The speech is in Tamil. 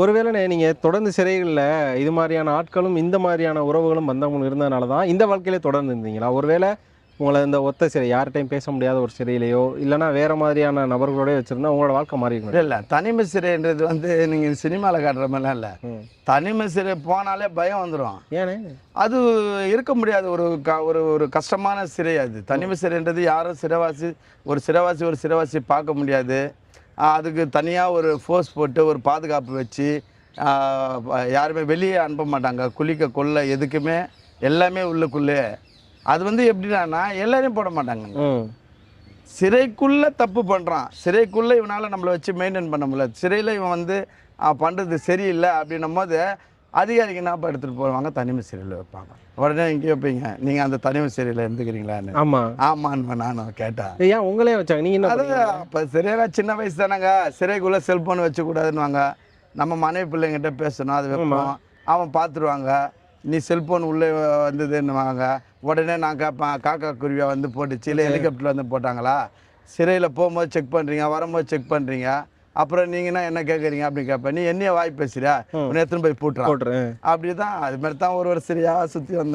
ஒருவேளை நீங்கள் தொடர்ந்து சிறைகளில் இது மாதிரியான ஆட்களும் இந்த மாதிரியான உறவுகளும் பந்தங்களும் இருந்ததுனால தான் இந்த வாழ்க்கையிலே தொடர்ந்து இருந்தீங்களா? ஒருவேளை உங்களை இந்த ஒத்த சிறை யார்கிட்டையும் பேச முடியாத ஒரு சிறையிலையோ இல்லைன்னா வேற மாதிரியான நபர்களோடய வச்சுருந்தா உங்களோட வாழ்க்கை மாறி இல்லை இல்லை. தனிமை சிறைன்றது வந்து நீங்கள் சினிமாவில் காட்டுற மாதிரிலாம் இல்லை. தனிமை சிறை போனாலே பயம் வந்துடும் ஏனே? அது இருக்க முடியாத. ஒரு க ஒரு ஒரு கஷ்டமான சிறை அது. தனிமை சிறைன்றது யாரும் சிறைவாசி ஒரு சிறைவாசி ஒரு சிறைவாசி பார்க்க முடியாது. அதுக்கு தனியாக ஒரு ஃபோர்ஸ் போட்டு ஒரு பாதுகாப்பு வச்சு யாருமே வெளியே அனுப்ப மாட்டாங்க. குளிக்க கொள்ள எதுக்குமே. எல்லாமே உள்ளுக்குள்ளே. அது வந்து எப்படின்னா எல்லாரையும் போட மாட்டாங்க. சிறைக்குள்ள தப்பு பண்ணுறான் சிறைக்குள்ள இவனால் நம்மளை வச்சு மெயின்டைன் பண்ண முடியல. சிறையில் இவன் வந்து பண்ணுறது சரியில்லை. அப்படின்னும் போது அதிகாரிக்கு என்ன எடுத்துகிட்டு போவாங்க தனிமை சிறையில் வைப்பாங்க. உடனே இங்கே வைப்பீங்க. நீங்கள் அந்த தனிமை சிறையில் இருந்துக்கிறீங்களான்னு. ஆமாம் ஆமான்னு நானும் கேட்டேன் ஏன் உங்களே வச்சாங்க? நீங்கள் அது? அப்போ சரியாக சின்ன வயசு தானேங்க சிறைக்குள்ளே செல்ஃபோன் வச்சுக்கூடாதுன்னுவாங்க நம்ம மனைவி பிள்ளைங்கிட்ட பேசணும் அது வைப்போம். அவன் பார்த்துருவாங்க நீ செல்ஃபோன் உள்ளே வந்ததுன்னுவாங்க. உடனே நான் கேட்பேன் காக்கா குருவியா வந்து போட்டுச்சு? இல்லை ஹெலிகாப்டரில் வந்து போட்டாங்களா? சிறையில் போகும்போது செக் பண்ணுறீங்க வரும்போது செக் பண்ணுறீங்க அப்புறம் நீங்கன்னா என்ன கேட்குறீங்க அப்படின்னு கேட்பேன் நீ என்னைய வாய் பேசுறியா? உன்னை எடுத்துன்னு போய் போட்டுறான்? அப்படி தான் அது மாதிரி தான் ஒரு சிறையாக சுற்றி வந்தேன்.